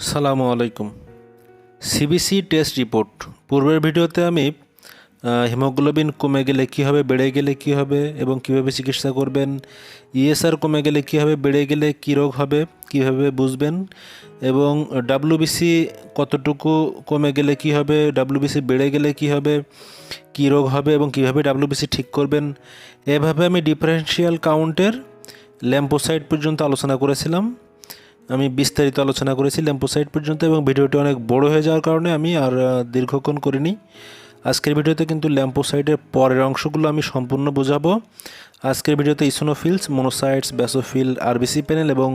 সালামু আলাইকুম। CBC test report পূর্বের ভিডিওতে আমি হিমোগ্লোবিন কমে গেলে কী হবে, বেড়ে গেলে কী হবে এবং কীভাবে চিকিৎসা করবেন ইএসআর কমে গেলে কী হবে, বেড়ে গেলে কী রোগ হবে, কীভাবে বুঝবেন এবং ডাব্লিউবিসি কতটুকু কমে গেলে কী হবে ডাব্লিউবিসি বেড়ে গেলে কী হবে, কী রোগ হবে এবং কীভাবে ডাব্লিউবিসি ঠিক করবেন, এভাবে আমি ডিফারেন্সিয়াল কাউন্টের ল্যাম্পোসাইড পর্যন্ত আলোচনা করেছিলাম। আমি বিস্তারিত আলোচনা করেছি ল্যাম্পো ল্যাম্পোসাইড পর্যন্ত এবং ভিডিওটি অনেক বড় হয়ে যাওয়ার কারণে আমি আর দীর্ঘক্ষণ করিনি। আজকের ভিডিওতে কিন্তু ল্যাম্পো ল্যাম্পোসাইডের পরের অংশগুলো আমি সম্পূর্ণ বোঝাবো। আজকের ভিডিওতে eosinophils, monocytes, basophil, RBC panel এবং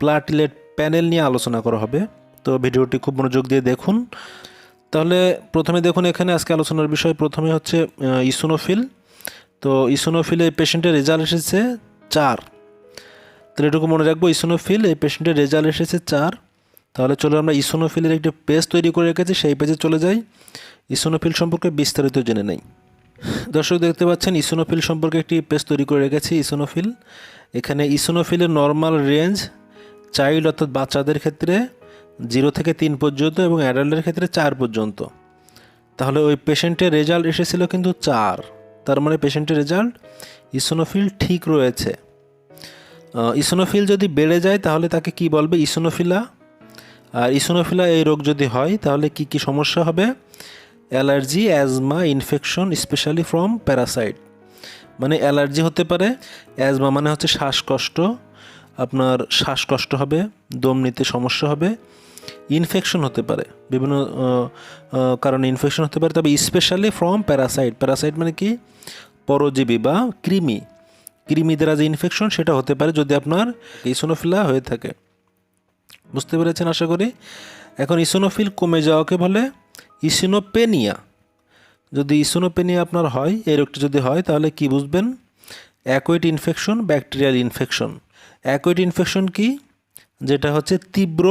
প্লাটিলেট প্যানেল নিয়ে আলোচনা করা হবে। তো ভিডিওটি খুব মনোযোগ দিয়ে দেখুন। তাহলে প্রথমে দেখুন এখানে আজকে আলোচনার বিষয় প্রথমে হচ্ছে ইসোনোফিল। তো ইসোনোফিলে পেশেন্টের রেজাল্ট এসেছে চার। তাহলে এটুকু মনে রাখব ইসোনোফিল এই পেশেন্টের রেজাল্ট এসেছে চার। তাহলে চলো আমরা ইসোনোফিলের একটি পেজ তৈরি করে রেখেছি, সেই পেজে চলে যাই। ইসোনোফিল সম্পর্কে বিস্তারিত জেনে নেই। দর্শক, দেখতে পাচ্ছেন ইসোনোফিল সম্পর্কে একটি পেজ তৈরি করে রেখেছি ইসোনোফিল এখানে ইসোনোফিলের নর্মাল রেঞ্জ চাইল্ড অর্থাৎ বাচ্চাদের ক্ষেত্রে জিরো থেকে তিন পর্যন্ত এবং অ্যাডাল্টের ক্ষেত্রে চার পর্যন্ত। তাহলে ওই পেশেন্টের রেজাল্ট এসেছিল কিন্তু চার। তার মানে পেশেন্টের রেজাল্ট ইসোনোফিল ঠিক রয়েছে। ইসোনোফিল যদি বেড়ে যায়, তাহলে তাকে কি বলবে? ইসোনোফিলা আর ইসোনোফিলা এই রোগ যদি হয়, তাহলে কি কি সমস্যা হবে? Allergy, asthma infection specially from parasite মানে অ্যালার্জি হতে পারে, অ্যাজমা মানে হচ্ছে শ্বাসকষ্ট, আপনার শ্বাসকষ্ট হবে দম নিতে সমস্যা হবে ইনফেকশন হতে পারে, বিভিন্ন কারণে ইনফেকশন হতে পারে, তবে স্পেশালি ফ্রম প্যারাসাইট প্যারাসাইট মানে কি? পরজীবী বা কৃমি। কৃমি দ্বারা যে ইনফেকশন সেটা হতে পারে যদি আপনার ইসোনোফিলা হয়ে থাকে। বুঝতে পেরেছেন আশা করি? এখন ইসোনোফিল কমে যাওয়াকে বলে ইসিনোপেনিয়া যদি ইসোনোপেনিয়া আপনার হয়, এই রোগটি যদি হয়, তাহলে কি বুঝবেন? Acute infection bacterial infection acute infection কি? যেটা হচ্ছে তীব্র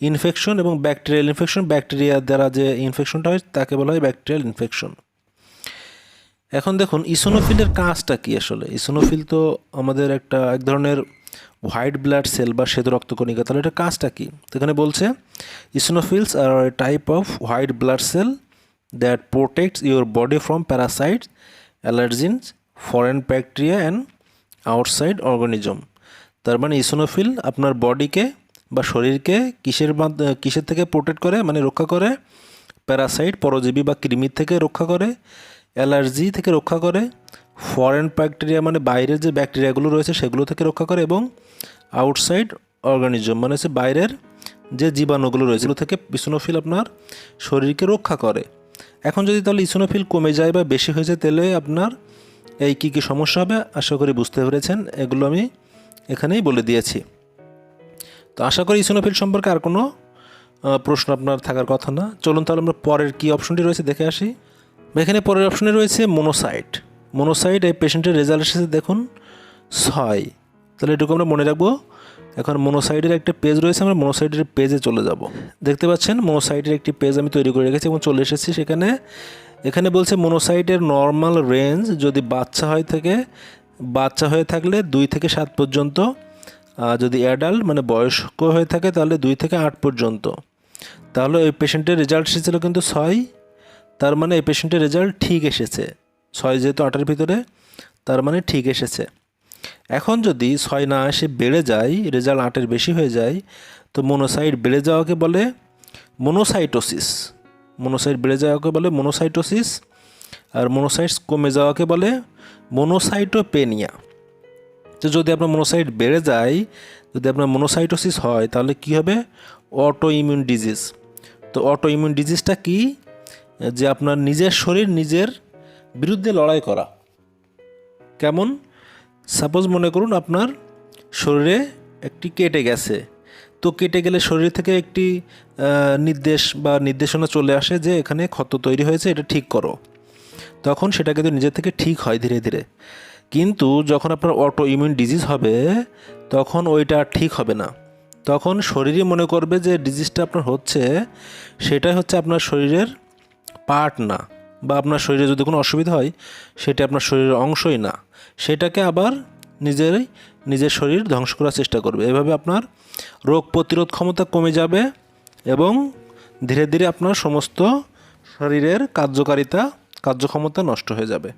ইনফেকশন এবং ব্যাকটেরিয়াল ইনফেকশন ব্যাকটেরিয়া দ্বারা যে ইনফেকশনটা হয়, তাকে বলা হয় ব্যাকটেরিয়াল ইনফেকশন এখন দেখুন ইসোনোফিলের কাজটা কি আসলে? ইসোনোফিল তো আমাদের একটা এক ধরনের হোয়াইট ব্লাড সেল বা শ্বেত রক্তকণিকা, তাহলে এটা কাজটা কি? এখানে বলছে eosinophils are type of white blood cell that protects your body from parasite allergens foreign bacteria and outside organism তার মানে ইসোনোফিল আপনার বডিকে বা শরীরকে কিসের কিসের থেকে প্রোটেক্ট করে? মানে রক্ষা করে? প্যারাসাইট পরজীবী বা কৃমির থেকে রক্ষা করে। অ্যালার্জি থেকে রক্ষা করে ফরেন ব্যাকটেরিয়া মানে বাইরের যে ব্যাকটেরিয়াগুলো রয়েছে সেগুলো থেকে রক্ষা করে এবং আউটসাইড অর্গানিজম মানে হচ্ছে বাইরের যে জীবাণুগুলো রয়েছে সেগুলো থেকে ইসোনোফিল আপনার শরীরকে রক্ষা করে। এখন যদি তাহলে ইসোনোফিল কমে যায় বা বেশি হয়ে যায় তাহলে আপনার এই কী কী সমস্যা হবে? আশা করি বুঝতে পেরেছেন, এগুলো আমি এখানেই বলে দিয়েছি। তো আশা করি ইসোনোফিল সম্পর্কে আর কোনো প্রশ্ন আপনার থাকার কথা না। চলুন তাহলে আমরা পরের কী অপশনটি রয়েছে দেখে আসি। এখানে পরের অপশনে রয়েছে মোনোসাইট মোনোসাইট এই পেশেন্টের রেজাল্ট এসেছে দেখুন ছয়। তাহলে এটুকু আমরা মনে রাখব, এখন মোনোসাইডের একটা পেজ রয়েছে, আমরা মোনোসাইডের পেজে চলে যাব। দেখতে পাচ্ছেন মোনোসাইডের একটি পেজ আমি তৈরি করে রেখেছি এবং চলে এসেছি সেখানে। এখানে বলছে মোনোসাইটের নর্মাল রেঞ্জ যদি বাচ্চা হয় থেকে, বাচ্চা হয়ে থাকলে দুই থেকে সাত পর্যন্ত যদি অ্যাডাল্ট মানে বয়স্ক হয়ে থাকে তাহলে দুই থেকে আট পর্যন্ত। তাহলে ওই পেশেন্টের রেজাল্ট এসেছিল কিন্তু ছয়। তার মানে এই পেশেন্টের রেজাল্ট ঠিক এসেছে। ছয় যেহেতু আটের ভিতরে, তার মানে ঠিক এসেছে। এখন যদি ছয় না এসে বেড়ে যায় রেজাল্ট আটের বেশি হয়ে যায়, তো মোনোসাইট বেড়ে যাওয়াকে বলে মোনোসাইটোসিস মোনোসাইট বেড়ে যাওয়াকে বলে মোনোসাইটোসিস আর মোনোসাইটস কমে যাওয়াকে বলে মোনোসাইটোপেনিয়া তো যদি আপনার মোনোসাইট বেড়ে যায়, যদি আপনার মোনোসাইটোসিস হয়, তাহলে কি হবে? অটো ইমিউন ডিজিজ তো অটো ইমিউন ডিজিজটা কি? যে আপনার নিজের শরীর নিজের বিরুদ্ধে লড়াই করা। কেমন? সাপোজ মনে করুন আপনার শরীরে একটি কেটে গেছে। তো কেটে গেলে শরীর থেকে একটি নির্দেশ বা নির্দেশনা চলে আসে যে এখানে ক্ষত তৈরি হয়েছে, এটা ঠিক করো। তখন সেটা কিন্তু নিজের থেকে ঠিক হয় ধীরে ধীরে। কিন্তু যখন আপনার অটো ইমিউন ডিজিজ হবে, তখন ওইটা আর ঠিক হবে না। তখন শরীরই মনে করবে যে ডিজিজটা আপনার হচ্ছে, সেটাই হচ্ছে আপনার শরীরের পার্ট না বা আপনার শরীরে যদি কোনো অসুবিধা হয়, সেটা আপনার শরীরের অংশই না। সেটাকে আবার নিজেরই নিজের শরীর ধ্বংস করার চেষ্টা করবে। এভাবে আপনার রোগ প্রতিরোধ ক্ষমতা কমে যাবে এবং ধীরে ধীরে আপনার সমস্ত শরীরের কার্যকারিতা, কার্যক্ষমতা নষ্ট হয়ে যাবে।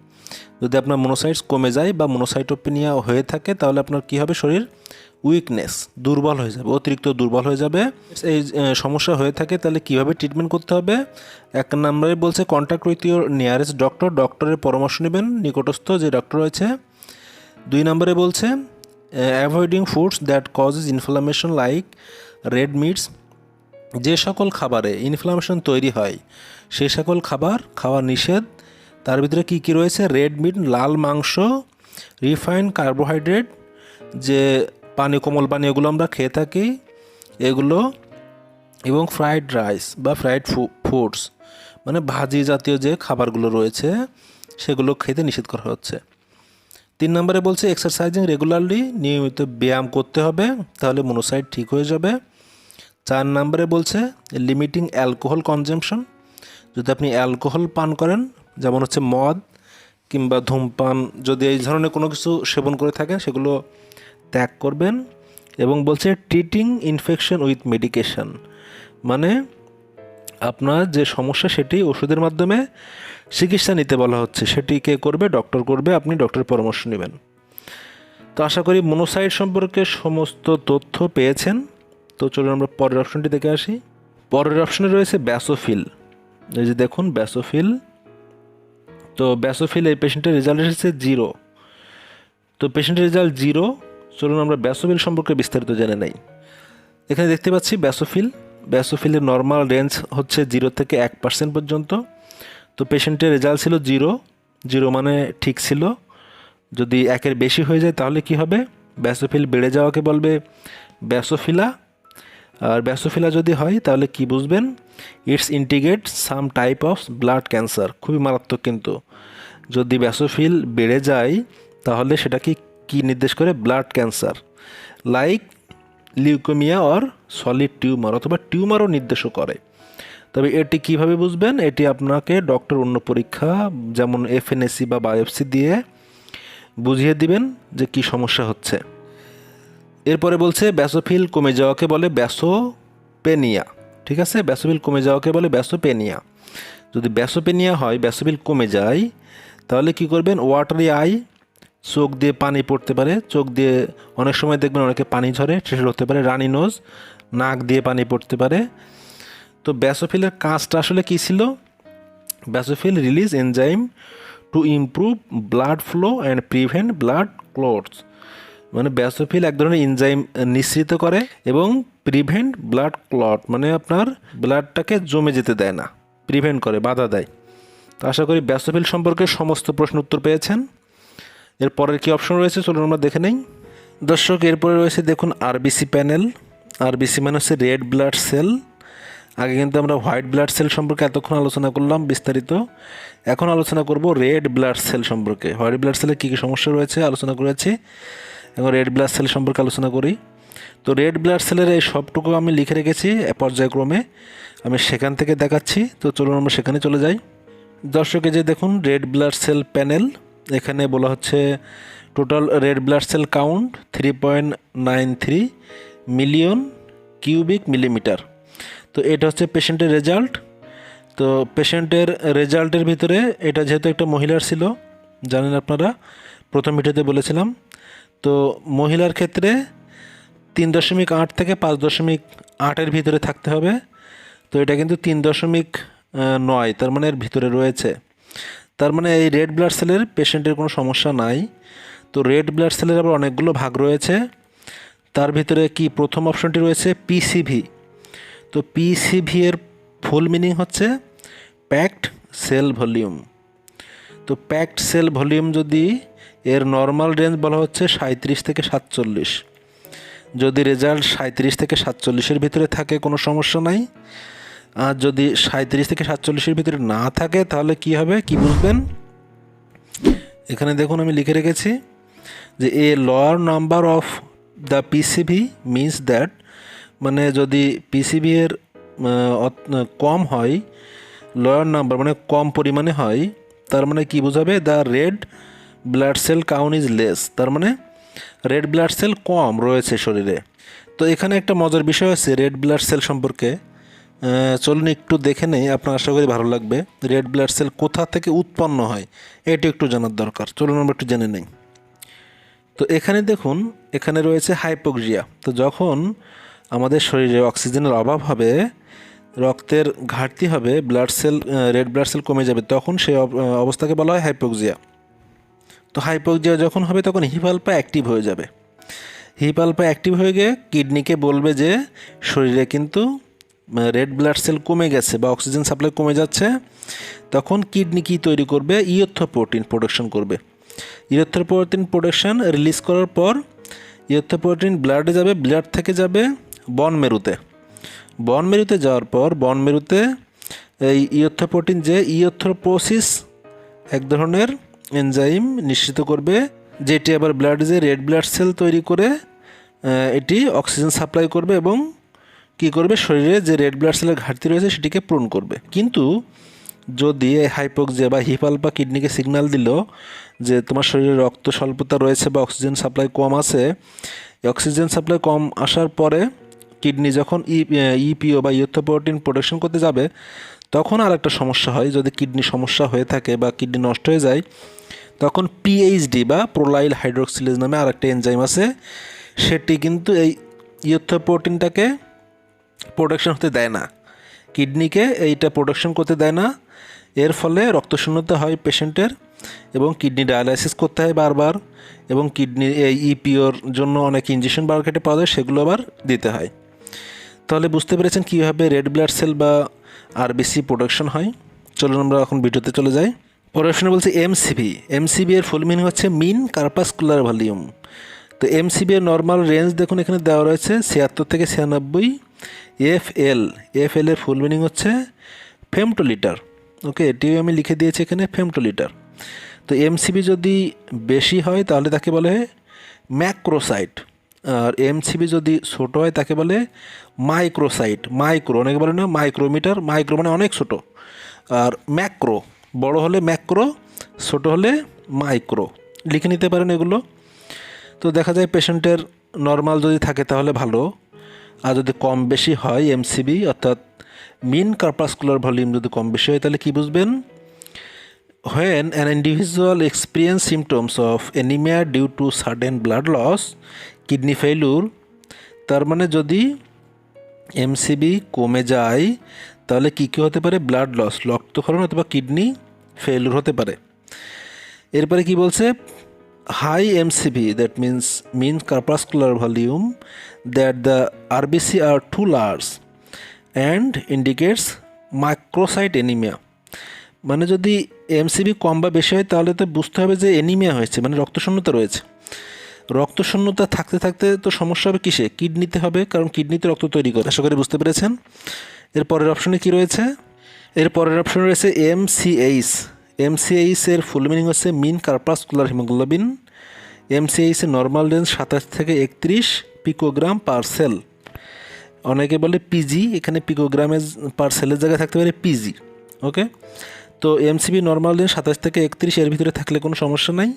যদি আপনার মনোসাইটস কমে যায় বা মনোসাইটোপিনিয়া হয়ে থাকে, তাহলে আপনার কী হবে শরীর? উইকনেস দুর্বল হয়ে যাবে, অতিরিক্ত দুর্বল হয়ে যাবে। এই সমস্যা হয়ে থাকে, তাহলে কীভাবে ট্রিটমেন্ট করতে হবে? এক নম্বরে বলছে contact with your nearest doctor ডক্টরের পরামর্শ নেবেন, নিকটস্থ যে ডক্টর রয়েছে। দুই নম্বরে বলছে avoiding foods that causes inflammation like red meats যে সকল খাবারে ইনফ্লামেশন তৈরি হয় সেই সকল খাবার খাওয়া নিষেধ। তার ভিতরে কী কী রয়েছে? রেড মিট লাল মাংস রিফাইন্ড কার্বোহাইড্রেট যে পানি, কোমল পানি এগুলো আমরা খেয়ে থাকি। এগুলো এবং ফ্রাইড রাইস বা ফ্রাইড ফুডস মানে ভাজি জাতীয় যে খাবারগুলো রয়েছে, সেগুলো খেতে নিষেধ করা হচ্ছে। তিন নম্বরে বলছে এক্সারসাইজিং রেগুলারলি নিয়মিত ব্যায়াম করতে হবে, তাহলে মনোসাইড ঠিক হয়ে যাবে। চার নম্বরে বলছে লিমিটিং অ্যালকোহল কনজামশন যদি আপনি অ্যালকোহল পান করেন, যেমন হচ্ছে মদ কিংবা ধূমপান, যদি এই ধরনের কোনো কিছু সেবন করে থাকেন, সেগুলো ত্যাগ করবেন এবং বলছে ট্রিটিং ইনফেকশন উইথ মেডিকেশন মানে আপনার যে সমস্যা সেটি ওষুধের মাধ্যমে চিকিৎসা নিতে বলা হচ্ছে, সেটি কে করবে? ডক্টর করবে, আপনি ডক্টরের পরামর্শ নেবেন। তো আশা করি মনোসাইড সম্পর্কে সমস্ত তথ্য পেয়েছেন। তো চলুন আমরা পরের অপশনটি দেখে আসি। পরের অপশনে রয়েছে ব্যাসোফিল এই যে দেখুন ব্যাসোফিল তো ব্যাসোফিল এই পেশেন্টের রেজাল্ট এসেছে জিরো তো পেশেন্টের রেজাল্ট জিরো চলুন আমরা ব্যাসোফিল সম্পর্কে বিস্তারিত জেনে নেই। এখানে দেখতে পাচ্ছি ব্যাসোফিল। ব্যাসোফিলের নর্মাল রেঞ্জ হচ্ছে জিরো থেকে এক পার্সেন্ট পর্যন্ত। তো পেশেন্টের রেজাল্ট ছিল জিরো জিরো মানে ঠিক ছিল। যদি একের বেশি হয়ে যায় তাহলে কি হবে? ব্যাসোফিল বেড়ে যাওয়াকে বলবে ব্যাসোফিলা। আর ব্যাসোফিলা যদি হয় তাহলে কি বুঝবেন? It's integrate some type of blood cancer খুবই মারাত্মক কিন্তু। যদি ব্যাসোফিল বেড়ে যায় তাহলে সেটা কি কী নির্দেশ করে? Blood cancer like leukaemia or solid tumour অথবা টিউমারও নির্দেশও করে। তবে এটি কীভাবে বুঝবেন? এটি আপনাকে ডক্টর অন্য পরীক্ষা, যেমন এফএনএসি বা বায়োপসি দিয়ে বুঝিয়ে দিবেন যে কি সমস্যা হচ্ছে। এরপরে বলছে, ব্যাসোফিল কমে যাওয়াকে বলে ব্যাসোপেনিয়া। ঠিক আছে? ব্যাসোফিল কমে যাওয়াকে বলে ব্যাসোপেনিয়া। যদি ব্যাসোপেনিয়া হয়, ব্যাসোফিল কমে যায়, তাহলে কি করবেন? ওয়াটারি আই চোখ দিয়ে পানি পড়তে পারে। চোখ দিয়ে অনেক সময় দেখবেন অনেকে পানি ঝরে সেটা হতে পারে। রানি নোজ, নাক দিয়ে পানি পড়তে পারে। তো ব্যাসোফিলের কাজটা আসলে কী ছিল? Basophil release enzyme to improve blood flow and prevent blood clots মানে ব্যাসোফিল এক ধরনের এনজাইম নিঃসৃত করে এবং প্রিভেন্ট ব্লাড ক্লট মানে আপনার ব্লাডটাকে জমে যেতে দেয় না প্রিভেন্ট করে, বাধা দেয়। তো আশা করি ব্যাসোফিল সম্পর্কে সমস্ত প্রশ্ন উত্তর পেয়েছেন। এর পরের কী অপশন রয়েছে? চলুন আমরা দেখে নেই। দর্শক এরপরে রয়েছে দেখুন আরবিসি প্যানেল আরবিসি মানে হচ্ছে রেড ব্লাড সেল আগে কিন্তু আমরা হোয়াইট ব্লাড সেল সম্পর্কে এতক্ষণ আলোচনা করলাম, বিস্তারিত। এখন আলোচনা করব রেড ব্লাড সেল সম্পর্কে। হোয়াইট ব্লাড সেলে কী কী সমস্যা রয়েছে? আলোচনা করেছি। এখন রেড ব্লাড সেল সম্পর্কে আলোচনা করি। তো রেড ব্লাড সেলের এই সবটুকু আমি লিখে রেখেছি পর্যায়ক্রমে। আমি সেখান থেকে দেখাচ্ছি। তো চলুন আমরা সেখানে চলে যাই। দর্শকে যে দেখুন রেড ব্লাড সেল প্যানেল এখানে বলা হচ্ছে total red blood cell count three point nine three million cubic millimetre. তো এটা হচ্ছে পেশেন্টের রেজাল্ট। তো পেশেন্টের রেজাল্টের ভিতরে এটা যেহেতু একটা মহিলার ছিল, জানেন আপনারা, প্রথম ভিডিওতে বলেছিলাম। তো মহিলার ক্ষেত্রে তিন দশমিক আট থেকে পাঁচ দশমিক আটের ভিতরে থাকতে হবে। তো এটা কিন্তু তিন দশমিক নয়, তার মানে এর ভিতরে রয়েছে। তার মানে এই রেড ব্লাড সেলের পেশেন্টের কোনো সমস্যা নাই। তো রেড ব্লাড সেলের আবার অনেকগুলো ভাগ রয়েছে। তার ভিতরে কি প্রথম অপশনটি রয়েছে? পিসিভি তো পিসিভি এর ফুল মিনিং হচ্ছে প্যাকড সেল ভলিউম তো প্যাকড সেল ভলিউম যদি এর নর্মাল রেঞ্জ বলা হচ্ছে সাঁত্রিশ থেকে সাতচল্লিশ। যদি রেজাল্ট সাঁত্রিশ থেকে সাতচল্লিশের ভিতরে থাকে কোনো সমস্যা নাই। যদি সাঁত্রিশ থেকে সাতচল্লিশের ভিতরে না থাকে, তাহলে কি হবে? কি বুঝবেন এখানে দেখুন আমি লিখে রেখেছি যে a lower number of the PCV means that মানে যদি পিসিবি এর কম হয় লোয়ার নাম্বার মানে কম পরিমাণে হয়, তার মানে কি বোঝাবে? The red blood cell count is less তার মানে রেড ব্লাড সেল কম রয়েছে শরীরে। তো এখানে একটা মজার বিষয় আছে রেড ব্লাড সেল সম্পর্কে। চলুন একটু দেখে নেই, আপনার আশা করি ভালো লাগবে। রেড ব্লাড সেল কোথা থেকে উৎপন্ন হয়, এটা একটু জানার দরকার। চলুন আমরা একটু জেনে নেই। তো এখানে দেখুন, এখানে রয়েছে হাইপোক্সিয়া তো যখন আমাদের শরীরে অক্সিজেনের অভাব হবে, রক্তের ঘাটতি হবে blood cell red blood cell কমে যাবে, তখন সেই অব- অবস্থাকে বলা হয় হাইপোক্সিয়া তো হাইপোক্সিয়া যখন হবে, তখন হিপালপা অ্যাক্টিভ হয়ে যাবে। হিপালপা অ্যাক্টিভ হয়ে গিয়ে কিডনিকে বলবে যে, শরীরে কিন্তু রেড ব্লাড সেল কমে গেছে বা অক্সিজেন সাপ্লাই কমে যাচ্ছে, তখন কিডনি কি তৈরি করবে? ইওথ্রোপোটিন প্রোডাকশন করবে। ইওথ্রোপোটিন প্রোডাকশন রিলিজ করার পর ইওথ্রোপোটিন ব্লাডে যাবে ব্লাড থেকে যাবে বন মেরুতে বন মেরুতে যাওয়ার পর বন মেরুতে এই ইওথ্রোপোটিন যে ইওথ্রোপোসিস এক ধরনের এনজাইম নিশ্চিত করবে, যেটি আবার ব্লাড যে রেড ব্লাড সেল তৈরি করে এটি অক্সিজেন সাপ্লাই করবে এবং কি করবে? শরীরে যে রেড ব্লাড সেলের ঘাটতি রয়েছে সেটিকে পূরণ করবে। কিন্তু যদি হাইপোক্সিয়া বা হিপালপা কিডনিকে সিগন্যাল দিল যে তোমার শরীরে রক্ত স্বল্পতা রয়েছে বা অক্সিজেন সাপ্লাই কম আছে অক্সিজেন সাপ্লাই কম আসার পরে কিডনি যখন ইপিও বা ইউথোপ্রোটিন প্রোডাকশন করতে যাবে, তখন আর একটা সমস্যা হয়। যদি কিডনি সমস্যা হয়ে থাকে বা কিডনি নষ্ট হয়ে যায়, তখন পিএইচডি বা প্রোলাইল হাইড্রোক্সিলেজ নামে আর একটা এনজাইম আছে। সেটি কিন্তু এই ইউথোপ্রোটিনটাকে প্রোডাকশন হতে দেয় না। কিডনিকে এইটা প্রোডাকশন করতে দেয় না। এর ফলে রক্তশূন্যতা হয় পেশেন্টের এবং কিডনি ডায়ালাইসিস করতে হয় বারবার এবং কিডনি এই ইপিওর জন্য অনেক ইঞ্জেকশন মার্কেটে পাওয়া যায়, সেগুলো আবার দিতে হয়। তাহলে বুঝতে পেরেছেন কীভাবে রেড ব্লাড সেল বা আরবিসি প্রোডাকশন হয়। চলুন আমরা এখন ভিডিওতে চলে যাই। প্রোডাকশনে বলছে এমসিবি এমসিবি এর ফুল মিনিং হচ্ছে মিন কার্পাসকুলার ভলিউম তো এমসিবি এর নর্মাল রেঞ্জ দেখুন, এখানে দেওয়া রয়েছে ছিয়াত্তর থেকে ছিয়ানব্বই এফ এল এফ এল এর ফুল মিনিং হচ্ছে ফেমটোলিটার ওকে এটিও আমি লিখে দিয়েছি এখানে ফেমটোলিটার তো এমসিবি যদি বেশি হয়, তাহলে তাকে বলে ম্যাক্রোসাইট আর এমসিবি যদি ছোট হয়, তাকে বলে মাইক্রোসাইট মাইক্রো অনেকে বলে না মাইক্রোমিটার মাইক্রো মানে অনেক ছোট। আর ম্যাক্রো বড় হলে ম্যাক্রো ছোট হলে মাইক্রো লিখে নিতে পারেন এগুলো। তো দেখা যায় পেশেন্টের নর্মাল যদি থাকে, তাহলে ভালো। আর যদি কম বেশি হয় এমসিবি অর্থাৎ মিন কার্পাসকুলার ভলিউম যদি কম বেশি হয়, তাহলে কি বুঝবেন? When an individual experience symptoms of anemia due to sudden blood loss kidney failure তার মানে যদি এমসিবি কমে যায়, তাহলে কী কী হতে পারে? ব্লাড লস রক্তক্ষরণ অথবা কিডনি ফেলুর হতে পারে। এরপরে কি বলছে? High MCV that means means corpuscular volume that the RBC are too large and indicates microcyte anaemia মানে যদি এমসিবি কম বা বেশি হয়, তাহলে তো বুঝতে হবে যে এনিমিয়া হয়েছে মানে রক্তশূন্যতা রয়েছে। রক্তশূন্যতা থাকতে থাকতে তো সমস্যা হবে কিসে? কিডনিতে হবে, কারণ কিডনিতে রক্ত তৈরি করে। আশা করি বুঝতে পেরেছেন। এর পরের অপশনে কি রয়েছে? এর পরের অপশনে রয়েছে এমসিএইচ এমসিএইচ এর ফুল মিনিং হচ্ছে মিন কার্পাসকুলার হিমোগ্লোবিন এমসিএইচ এর নর্মাল রেঞ্জ সাতাশ থেকে একত্রিশ পিকোগ্রাম পার সেল অনেকে বলে পিজি এখানে পিকোগ্রামের পার সেলের জায়গায় থাকতে পারে পিজি ওকে তো এমসিবি নর্মাল রেঞ্জ সাতাশ থেকে একত্রিশ, এর ভিতরে থাকলে কোনো সমস্যা নাই।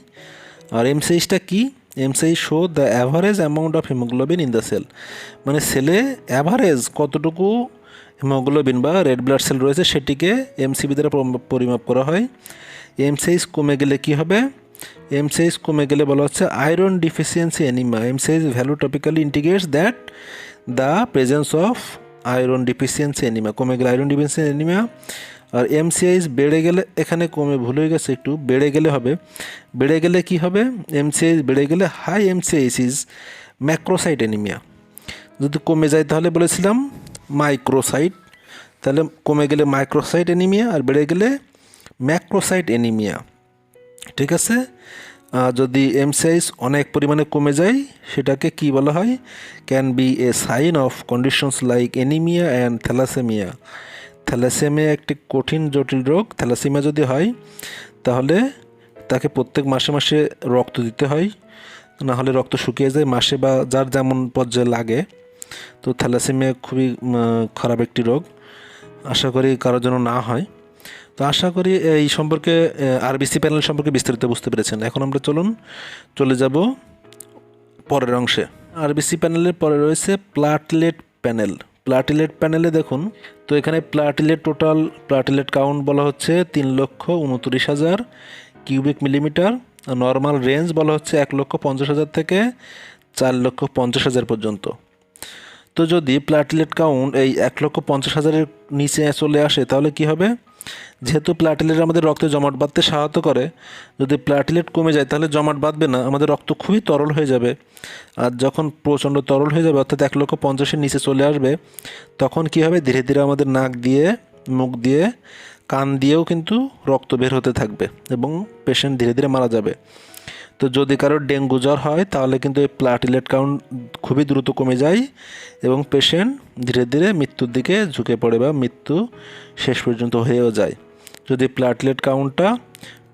আর এমসিএইচটা কি? MCH show the average amount of haemoglobin in the cell মানে সেলে অ্যাভারেজ কতটুকু হিমোগ্লোবিন বা রেড ব্লাড সেল রয়েছে, সেটিকে এমসিবি দ্বারা পরিমাপ করা হয়। এমসিএইচ কমে গেলে কি হবে? এমসিএইচ কমে গেলে বলা হচ্ছে iron deficiency anaemia MCH value typically indicates that the presence of iron deficiency anaemia কমে গেলে আয়রন ডিফিসিয়েন্সি অ্যানিমা আর এমসিআইস বেড়ে গেলে, এখানে কমে ভুল হয়ে গেছে একটু, বেড়ে গেলে হবে। বেড়ে গেলে কি হবে? এমসিআইস বেড়ে গেলে high MCH is macrocyte anaemia যদি কমে যায় তাহলে বলেছিলাম মাইক্রোসাইট, তাহলে কমে গেলে মাইক্রোসাইট অ্যানিমিয়া আর বেড়ে গেলে ম্যাক্রোসাইট অ্যানিমিয়া, ঠিক আছে? যদি এমসাইজ অনেক পরিমাণে কমে যায়, সেটাকে কি বলা হয়? Can be a sign of conditions like anaemia and thalassaemia thalassaemia একটি কঠিন, জটিল রোগ। থ্যালাসেমিয়া যদি হয়, তাহলে তাকে প্রত্যেক মাসে মাসে রক্ত দিতে হয়। না হলে রক্ত শুকিয়ে যায় মাসে বা যার যেমন পর্যায়ে লাগে। তো থ্যালাসেমিয়া খুবই খারাপ একটি রোগ। আশা করি কারোর জন্য না হয়। তো আশা করি এই সম্পর্কে আরবিসি প্যানেল সম্পর্কে বিস্তারিত বুঝতে পেরেছেন। এখন আমরা চলুন, চলে যাব পরের অংশে। আরবিসি প্যানেলের পরে রয়েছে প্লাটলেট প্যানেল। প্লাটিলেট প্যানেলে দেখুন, তো এখানে প্লাটিলেট টোটাল, প্লাটিলেট কাউন্ট বলা হচ্ছে তিন লক্ষ উনত্রিশ হাজার কিউবিক মিলিমিটার। নর্মাল রেঞ্জ বলা হচ্ছে এক লক্ষ পঞ্চাশ হাজার থেকে চার লক্ষ পঞ্চাশ হাজার পর্যন্ত। তো যদি প্লাটিলেট কাউন্ট এই এক লক্ষ পঞ্চাশ হাজারের নিচে চলে আসে, তাহলে কি হবে? যেহেতু প্লাটিলেট আমাদের রক্তে জমাট বাঁধতে সাহায্য করে, যদি প্লাটিলেট কমে যায়, তাহলে জমাট বাঁধবে না, আমাদের রক্ত খুবই তরল হয়ে যাবে। আর যখন প্রচণ্ড তরল হয়ে যাবে, অর্থাৎ এক লক্ষ পঞ্চাশের নিচে চলে আসবে, তখন কি হবে? ধীরে ধীরে আমাদের নাক দিয়ে, মুখ দিয়ে, কান দিয়েও কিন্তু রক্ত বের হতে থাকবে এবং পেশেন্ট ধীরে ধীরে মারা যাবে। তো যদি কারোর ডেঙ্গু জ্বর হয়, তাহলে কিন্তু এই প্লাটিলেট কাউন্ট খুবই দ্রুত কমে যায় এবং পেশেন্ট ধীরে ধীরে মৃত্যুর দিকে ঝুঁকে পড়ে বা মৃত্যু শেষ পর্যন্ত হয়েও যায় যদি প্লাটিলেট কাউন্টটা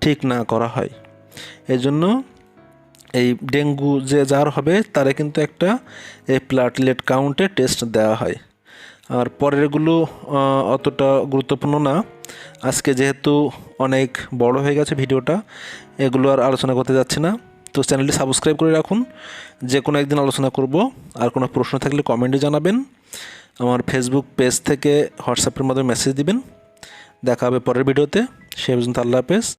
ঠিক না করা হয়। এজন্য এই ডেঙ্গু যে যার হবে, তারে কিন্তু একটা এই প্লাটিলেট কাউন্টে টেস্ট দেওয়া হয়। আর পরেরগুলো অতটা গুরুত্বপূর্ণ না। আজকে যেহেতু অনেক বড় হয়ে গেছে ভিডিওটা এগুলো আর আলোচনা করতে যাচ্ছি না। তো চ্যানেলটি সাবস্ক্রাইব করে রাখুন। যে কোনো একদিন আলোচনা করব। আর কোনো প্রশ্ন থাকলে কমেন্টে জানাবেন। আমার ফেসবুক পেজ থেকে হোয়াটসঅ্যাপের মাধ্যমে মেসেজ দিবেন। দেখা হবে পরের ভিডিওতে সে পর্যন্ত আল্লাহ হাফেজ।